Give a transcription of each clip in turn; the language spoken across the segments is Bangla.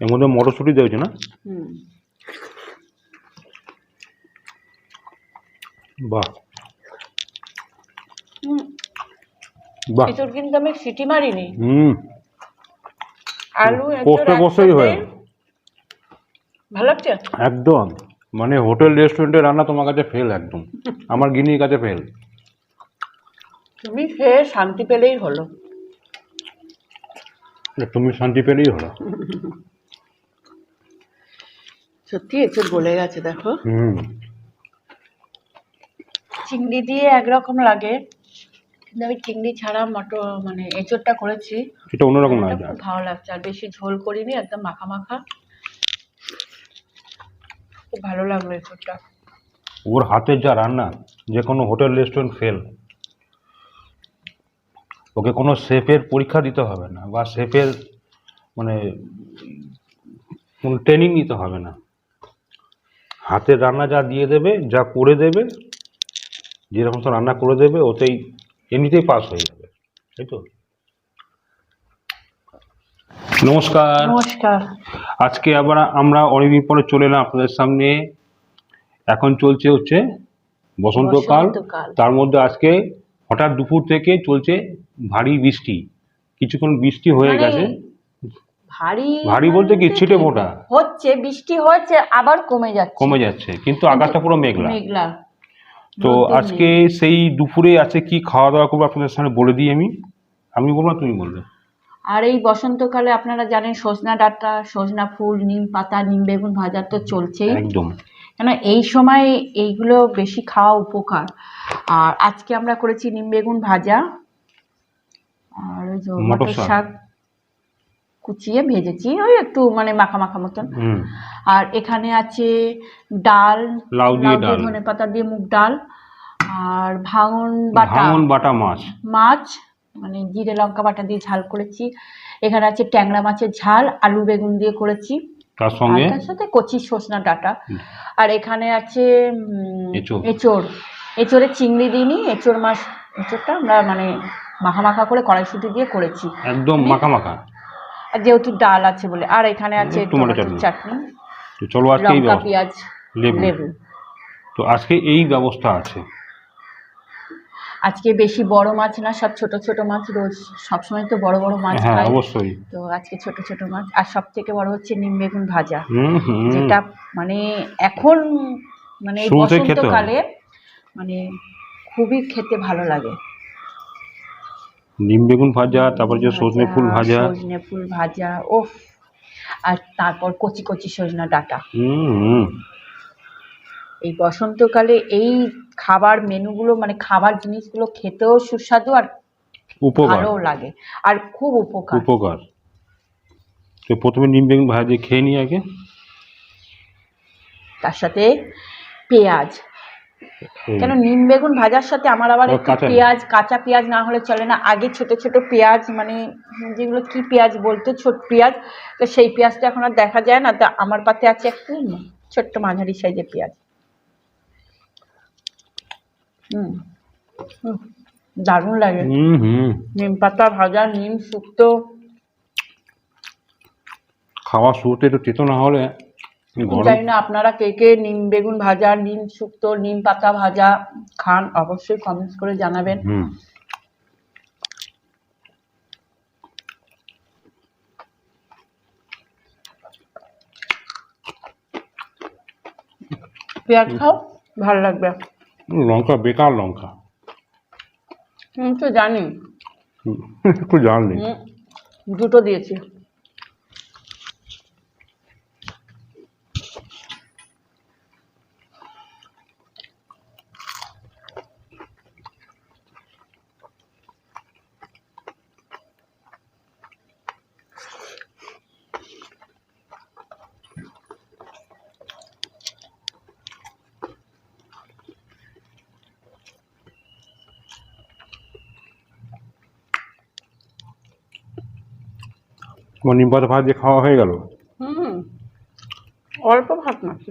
এর মধ্যে মটরশুঁটি দিয়েছে না? বাহ। কিন্তু আমি সিটি মারিনি। হুম। আলু এঁচড় কষতে হয় ভালো লাগছে? একদম। মানে হোটেল রেস্টুরেন্টের রান্না তোমার কাছে ফেল একদম। আমার গিনির কাছে ফেল তুমি খেয়ে শান্তি পেলেই হলো। তুমি শান্তি পেলেই হলো। সত্যি এঁচড় গলে গেছে দেখো। হুম। চিংড়ি দিয়ে একরকম লাগে কিন্তু আমি চিংড়ি ছাড়া মটর মানে এঁচড়টা করেছি। এটা অন্যরকম লাগে। খুব ভালো লাগছে আর বেশি ঝোল করিনি একদম মাখা মাখা। খুব ভালো লাগল এঁচড়টা। ওর হাতের যা রান্না যে কোনো হোটেল রেস্টুরেন্ট ফেল। ওকে কোনো শেফের পরীক্ষা দিতে হবে না বা শেফের মানে কোনো ট্রেনিং নিতে হবে না। হাতের রান্না যা দিয়ে দেবে যা করে দেবে যেরকম তো রান্না করে দেবে ওতেই এমনিতেই পাস হয়ে যাবে। তাই তো? নমস্কার। নমস্কার। আজকে আবার আমরা অনেকদিন পরে চলে এলাম আপনাদের সামনে। এখন চলছে হচ্ছে বসন্তকাল। বসন্তকাল। তার মধ্যে আজকে হঠাৎ দুপুর থেকে চলছে ভারী বৃষ্টি। কিছুক্ষণ বৃষ্টি হয়ে মানে গেছে। ভারী ভারী বলতে কি ছিটে ফোঁটা? হচ্ছে বৃষ্টি হচ্ছে আবার কমে যাচ্ছে। কমে যাচ্ছে কিন্তু আকাশটা পুরো মেঘলা। মেঘলা। তো আজকে সেই দুপুরে আছে কি খাওয়া দাওয়া করব আপনাদের সামনে বলে দিই আমি? আমি বলব তুমি বলবে। আর এই বসন্তকালে আপনারা জানেন সজনা ডাঁটা সজনা ফুল নিম পাতা নিম বেগুন ভাজা তো চলছেই। একদম। কেন এই সময় এইগুলো বেশি খাওয়া উপকার। আর আজকে আমরা করেছি নিম বেগুন ভাজা আর মটর শাক। কুচিয়ে ভেজেছি ওই একটু মানে মাখা মাখা মতন। আর এখানে আছে ডাল লাউ দিয়ে ডাল। ধনে পাতা দিয়ে মুগ ডাল আর ভাঙন বাটা। ভাঙন বাটা মাছ। মাছ মানে জিরে লঙ্কা বাটা দিয়ে ঝাল করেছি। এখানে আছে ট্যাংরা মাছের ঝাল আলু বেগুন দিয়ে করেছি। তার সঙ্গে? তার সাথে কচি সজনা ডাটা। আর এখানে আছে এঁচোড়। এঁচোড়। এঁচোড়ে চিংড়ি দিইনি এঁচোড় মাছ এঁচোড়টা আমরা মানে মাখা মাখা করে কড়াইশুটি দিয়ে করেছি। একদম মাখা মাখা। আর যেহেতু ডাল আছে বলে আর এখানে আছে টমেটো চাটনি। চাটনি। তো চলো আজকে এই লঙ্কা ব্যবস্থা পেঁয়াজ লেবু। লেবু। তো আজকে এই ব্যবস্থা আছে। আজকে বেশি বড় মাছ না সব ছোট ছোট মাছ রোজ সবসময় তো বড় বড় মাছ হ্যাঁ অবশ্যই। তো আজকে ছোট ছোট মাছ আর সব থেকে বড় হচ্ছে নিম বেগুন ভাজা। যেটা মানে এখন মানে। বসন্তকালে মানে খুবই খেতে ভালো লাগে। নিম বেগুন ভাজা তারপর যে সজনে ফুল ভাজা। সজনে ফুল ভাজা ওফ আর তারপর কচি কচি সজনা ডাটা। হুম। এই বসন্তকালে এই খাবার মেনুগুলো মানে খাবার জিনিসগুলো খেতেও সুস্বাদু আর উপকার। ভালোও লাগে। আর খুব উপকার। উপকার। তো প্রথমে নিম বেগুন ভাজা খেয়ে নিই আগে। তার সাথে পেঁয়াজ। কেন নিম বেগুন ভাজার সাথে আমার আবার একটু পেঁয়াজ কাঁচা পেঁয়াজ না হলে চলে না। আগে ছোট ছোট পেঁয়াজ মানে যেগুলো কি পেঁয়াজ বলতো ছোট পেঁয়াজ। তো সেই পেঁয়াজটা এখন আর দেখা যায় না। তা আমার পাতে আছে একটু ছোট্ট মাঝারি সাইজের পেঁয়াজ। হুম। দারুণ লাগে। নিম পাতা ভাজা নিম শুক্তো। খাওয়া শুরুতে একটু তেতো না হলে জানি না আপনারা কে কে নিম বেগুন ভাজা নিম শুক্তো নিম পাতা ভাজা খান অবশ্যই কমেন্টস করে জানাবেন। পেঁয়াজ খাও ভালো লাগবে। লঙ্কা বেকার লঙ্কা। হুম তো জানি। একটু হুম, দুটো দিয়েছি। তোমার নিম পাতা ভাজা দিয়ে খাওয়া হয়ে গেল? হুম। অল্প ভাত মাছি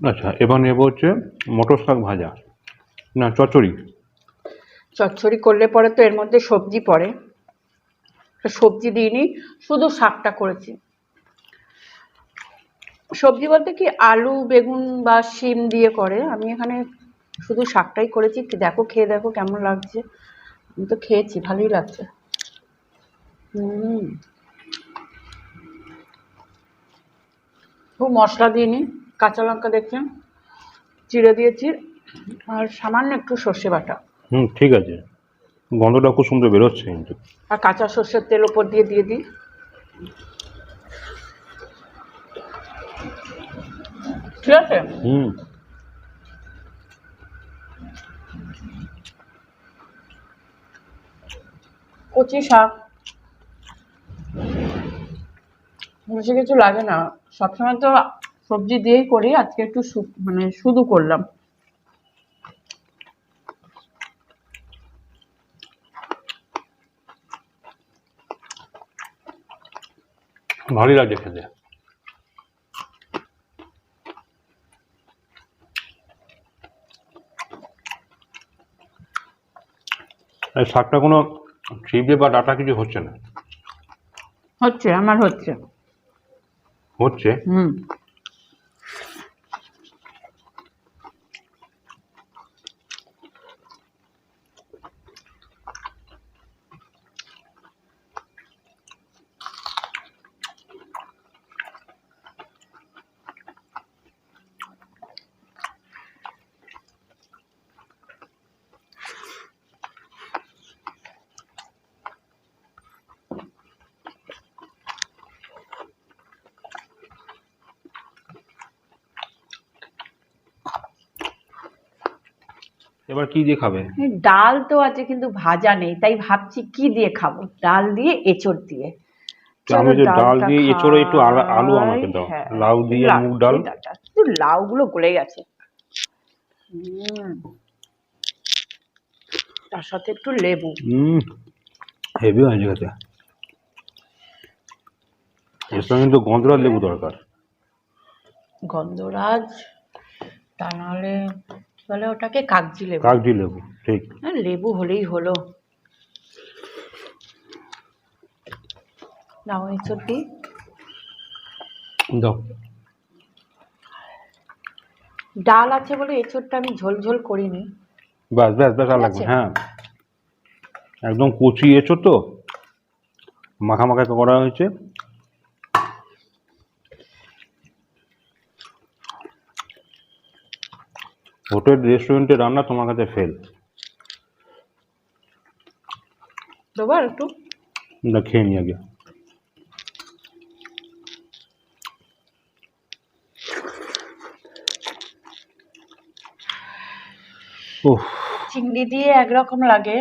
আচ্ছা এবার নেব হচ্ছে মটর শাক ভাজা। না চচ্চড়ি। চচ্চড়ি করলে পরে তো এর মধ্যে সবজি পড়ে। সবজি দিইনি শুধু শাকটা করেছি। সবজি বলতে কি আলু বেগুন বা শিম দিয়ে করে। আমি এখানে শুধু শাকটাই করেছি। দেখো খেয়ে দেখো কেমন লাগছে। আমি তো খেয়েছি ভালোই লাগছে। হুম। খুব মশলা দিইনি। কাঁচা লঙ্কা দেখছেন চিড়ে দিয়েছি আর সামান্য একটু সর্ষে বাটা। হুম ঠিক আছে। গন্ধটা খুব সুন্দর বেরোচ্ছে কিন্তু। আর কাঁচা সর্ষের তেল ওপর দিয়ে দিয়ে দিই। ঠিক আছে? হুম। কচি শাক। বেশি কিছু লাগে না। সবসময় তো সবজি দিয়েই করি আজকে একটু মানে শুধু করলাম। ভালোই লাগছে খেতে। শাকটা কোনো ছিপে বা ডাটা কিছু হচ্ছে না? হচ্ছে আমার হচ্ছে। হচ্ছে? হুম। এবার কি দিয়ে খাবে? ডাল তো আছে কিন্তু ভাজা নেই তাই ভাবছি কি দিয়ে খাব? ডাল দিয়ে এঁচড় দিয়ে। তো আমি যে ডাল দিয়ে এঁচড়ে একটু আলু আমাকে দাও। হ্যাঁ, লাউ দিয়ে মুগ ডাল। শুধু লাউগুলো গলে গেছে। তার সাথে একটু লেবু। হুম হেভি হয়েছে খেতে। এর সঙ্গে কিন্তু গন্ধরাজ লেবু দরকার। গন্ধরাজ তা নাহলে বলে ওটাকে কাগজি লেবু। কাগজি লেবু ঠিক। হ্যাঁ, লেবু হলেই হলো। নাও দিই দাও। ডাল আছে বলে এঁচড়টা আমি ঝোল ঝোল করিনি। ব্যাস ব্যাস ব্যাস আর ঠিক লাগবে আছে। হ্যাঁ। একদম কচি এঁচো তো? মাখা মাখা করা হয়েছে। হোটেল রেস্টুরেন্টে রান্না তোমার কাছে ফেল দেবো আর একটু? না খেয়ে নি আগে। চিংড়ি দিয়ে একরকম লাগে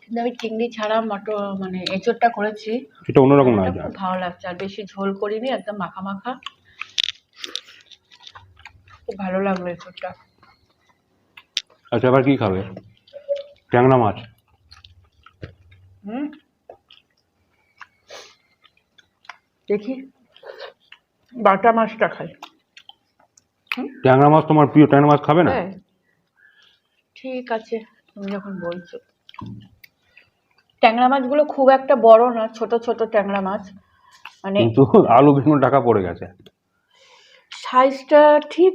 কিন্তু আমি চিংড়ি ছাড়া মটর মানে এঁচড়টা করেছি। এটা অন্যরকম লাগে। খুব ভালো লাগছে আর বেশি ঝোল করিনি একদম মাখা মাখা। খুব ভালো লাগল এঁচড়টা। আচ্ছা এবার কি খাবে? ট্যাংরা মাছ। হুম? দেখি। বাটা মাছটা খাই। ট্যাংরা মাছ তোমার প্রিয় ট্যাংরা মাছ খাবে না? হ্যাঁ। ঠিক আছে তুমি যখন বলছো। ট্যাংরা মাছগুলো খুব একটা বড় না ছোট ছোট ট্যাংরা মাছ। মানে কিন্তু আলু বেগুন টাকা পড়ে গেছে। সাইজটা ঠিক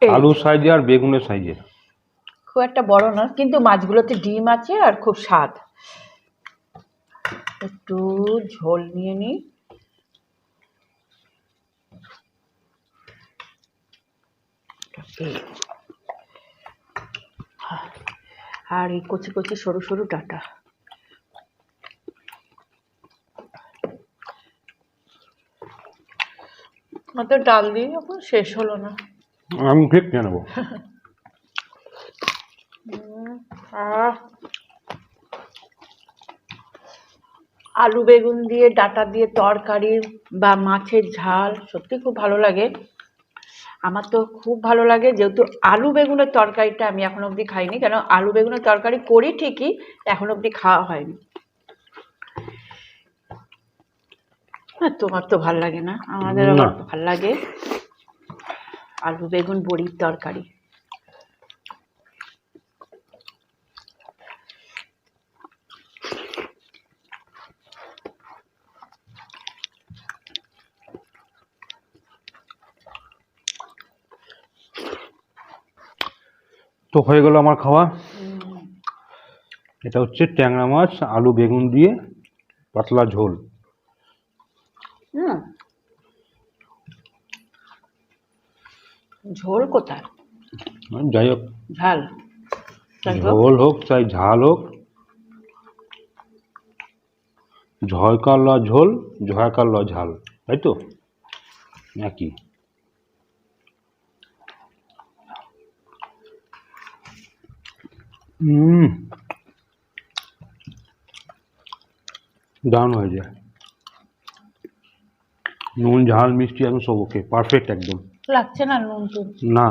আলুর সাইজে আর বেগুনের সাইজে। খুব একটা বড় না কিন্তু মাছগুলোতে ডিম আছে আর খুব স্বাদ। একটু ঝোল নিয়ে নিই আর এই কচি কচি সরু সরু ডাটা। আমাদের ডাল দিয়ে এখন শেষ হলো না। আমি ঠিক নিয়ে নেব। আহ আলু বেগুন দিয়ে ডাটা দিয়ে তরকারি বা মাছের ঝাল সত্যি খুব ভালো লাগে। আমার তো খুব ভালো লাগে যেহেতু আলু বেগুনের তরকারিটা আমি এখন অবধি খাইনি কেন আলু বেগুনের তরকারি করি ঠিকই এখন অবধি খাওয়া হয়নি। হ্যাঁ তোমার তো ভালো লাগে না আমাদের ভালো লাগে। আলু বেগুন বড়ির তরকারি। তো হয়ে গেল আমার খাওয়া। এটা হচ্ছে ট্যাংরা মাছ আলু বেগুন দিয়ে পাতলা ঝোল হুম ঝোল কোথায়? যাই হোক। ঝাল। ঝোল হোক চাই ঝাল হোক। ঝয়কার ল ঝোল ঝয়কার ল ঝাল তাই তো? একই হুম দারুণ হয়ে যায়। নুন ঝাল মিষ্টি একদম সব ওকে পারফেক্ট একদম। লাগছে না নুন টুন না।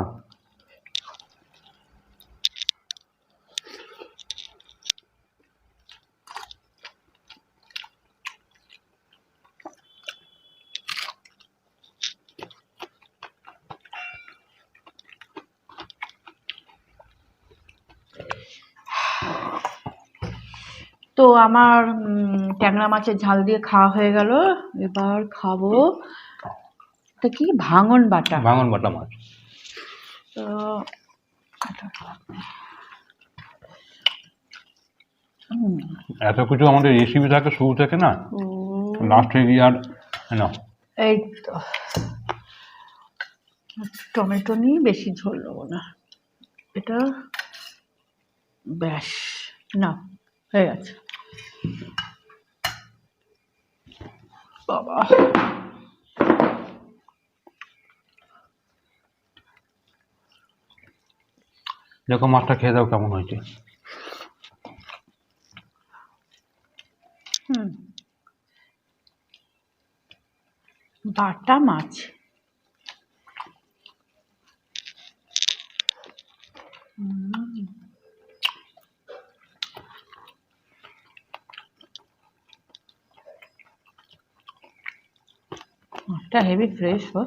তো আমার উম, ট্যাংরা মাছের ঝাল দিয়ে খাওয়া হয়ে গেল। এবার খাব এটা কি? ভাঙন বাটা। ভাঙন বাটা মাছ। তো এত কিছু আমাদের রেসিপি থাকে শুরু থেকে না? লাস্টে গিয়ে আর না এই তো। টমেটো নিয়ে বেশি ঝোল নেব না। এটা ব্যাস না হয়ে গেছে। বাবা। দেখো মাছটা খেয়ে দাও কেমন হয়েছে? বাটা মাছ। মাছটা হেভি ফ্রেশ হো।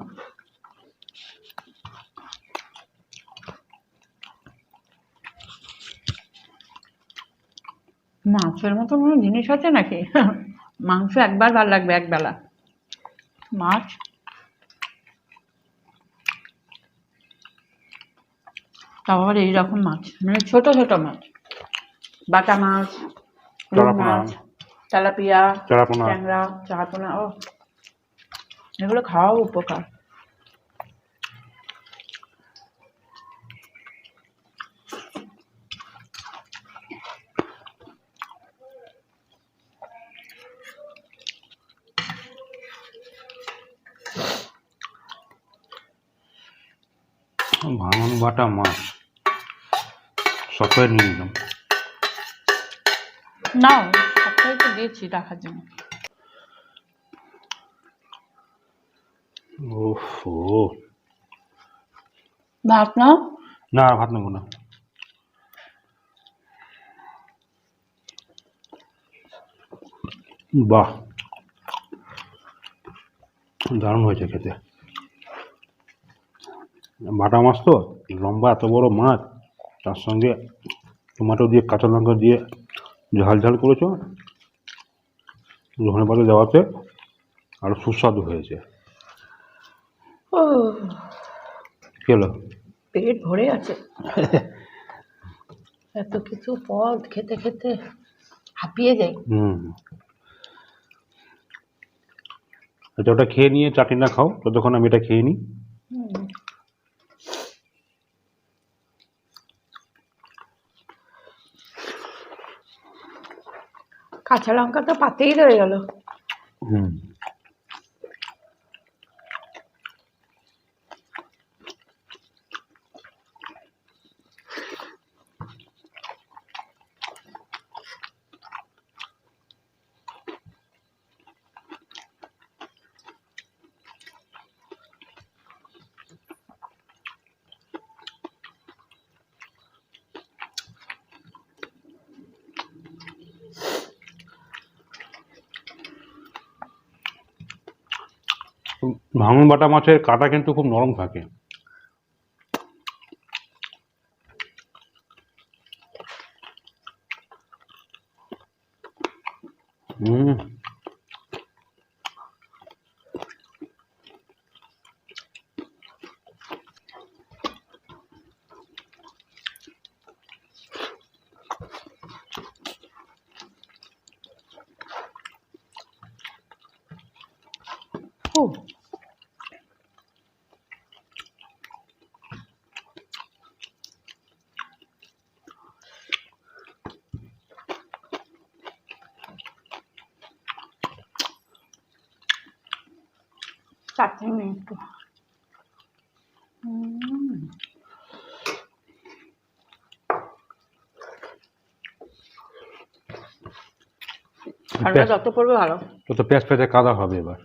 মাছের মতো কোনো জিনিস আছে নাকি? মাংস একবার ভালো লাগবে একবেলা। মাছ? তাও আবার এইরকম মাছ মানে ছোট ছোট মাছ। বাটা মাছ মাছ তেলাপিয়া। ট্যাংরা চারাপোনা ও এগুলো খাওয়াও উপকার। ভাঙন বাটা মাছ। সকালে নিয়ে নিলাম নাও সবটাই তো দিয়েছি রাখার জন্য ওফো ভাত না আর ভাত নেব না। বাহ। দারুণ হয়েছে খেতে। বাটা মাছ তো লম্বা এত বড় মাছ তার সঙ্গে টমেটো দিয়ে কাঁচা লঙ্কা দিয়ে ঝাল ঝাল করেছ? ধনে পাতা দেওয়াতে আরও সুস্বাদু হয়েছে। ও কেলো পেট ভরে আছে। এত কিছু পদ খেতে খেতে হাঁপিয়ে যাই। হুম। আচ্ছা ওটা খেয়ে নিয়ে চাটনিটা খাও ততক্ষণ আমি এটা খেয়ে নিই হুম। কাঁচা লঙ্কা তো পাতেই রয়ে গেল। হুম। ভাঙন বাটা মাছের কাটা কিন্তু খুব নরম থাকে হুম খুব নিই একটু। যত পড়বে ভালো। তো তো পেঁয়াজ পেঁয়াজে কাদা হবে এবার।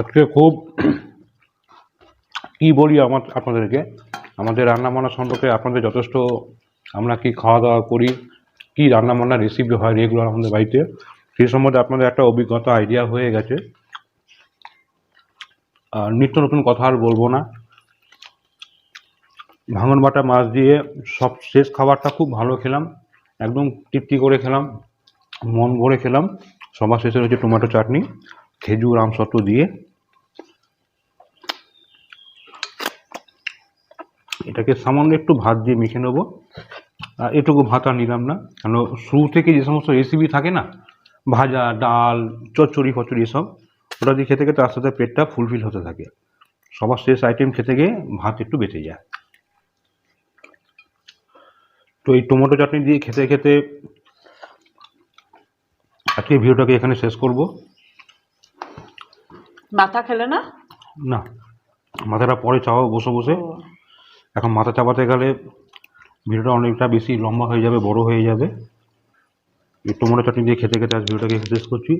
আজকে খুব কি বলি আমার আপনাদেরকে? আমাদের রান্না বান্না সম্পর্কে আপনাদের যথেষ্ট আমরা কি খাওয়া দাওয়া করি, কী রান্না বান্নার রেসিপি হয় রেগুলার আমাদের বাড়িতে, সেই সম্বন্ধে আপনাদের একটা অভিজ্ঞতা আইডিয়া হয়ে গেছে। আর নিত্য নতুন কথা আর বলব না। ভাঙন বাটা মাছ দিয়ে সব শেষ খাবারটা খুব ভালো খেলাম, একদম তৃপ্তি করে খেলাম, মন ভরে খেলাম। সবার শেষে রয়েছে টমেটো চাটনি, খেজুর আমসত্ব দিয়ে। এটাকে সামান্য একটু ভাত দিয়ে মেখে নেব। আর এটুকু ভাত আর নিলাম না কেন শুরু থেকে যে সমস্ত রেসিপি থাকে না ভাজা ডাল চচ্চড়ি ফচড়ি এসব ওটা দিয়ে খেতে খেতে আস্তে আস্তে পেটটা ফুলফিল হতে থাকে। সবার শেষ আইটেম খেতে গিয়ে ভাত একটু বেঁচে যায়। তো এই টমেটো চাটনি দিয়ে খেতে খেতে আজকে ভিডিওটাকে এখানে শেষ করব। মাথা খেলে না? না মাথাটা পরে চাওয়া বসে বসে। এখন মাথা চাপাতে গেলে ভিডিওটা অনেকটা বেশি লম্বা হয়ে যাবে, বড় হয়ে যাবে। এই টমেটো চাটনি দিয়ে খেতে খেতে আজ ভিডিওটাকে শেষ করছি।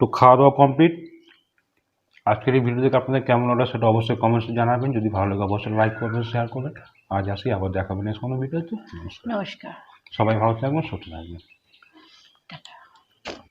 তো খাওয়া দাওয়া কমপ্লিট আজকের এই ভিডিও থেকে আপনাদের কেমন লাগল সেটা অবশ্যই কমেন্টসে জানাবেন। যদি ভালো লাগে অবশ্যই লাইক করবেন শেয়ার করবেন। আজ আসি আবার দেখাবেন এসে কোনো ভিডিওতে নমস্কার। নমস্কার। সবাই ভালো থাকবেন সুস্থ থাকবেন।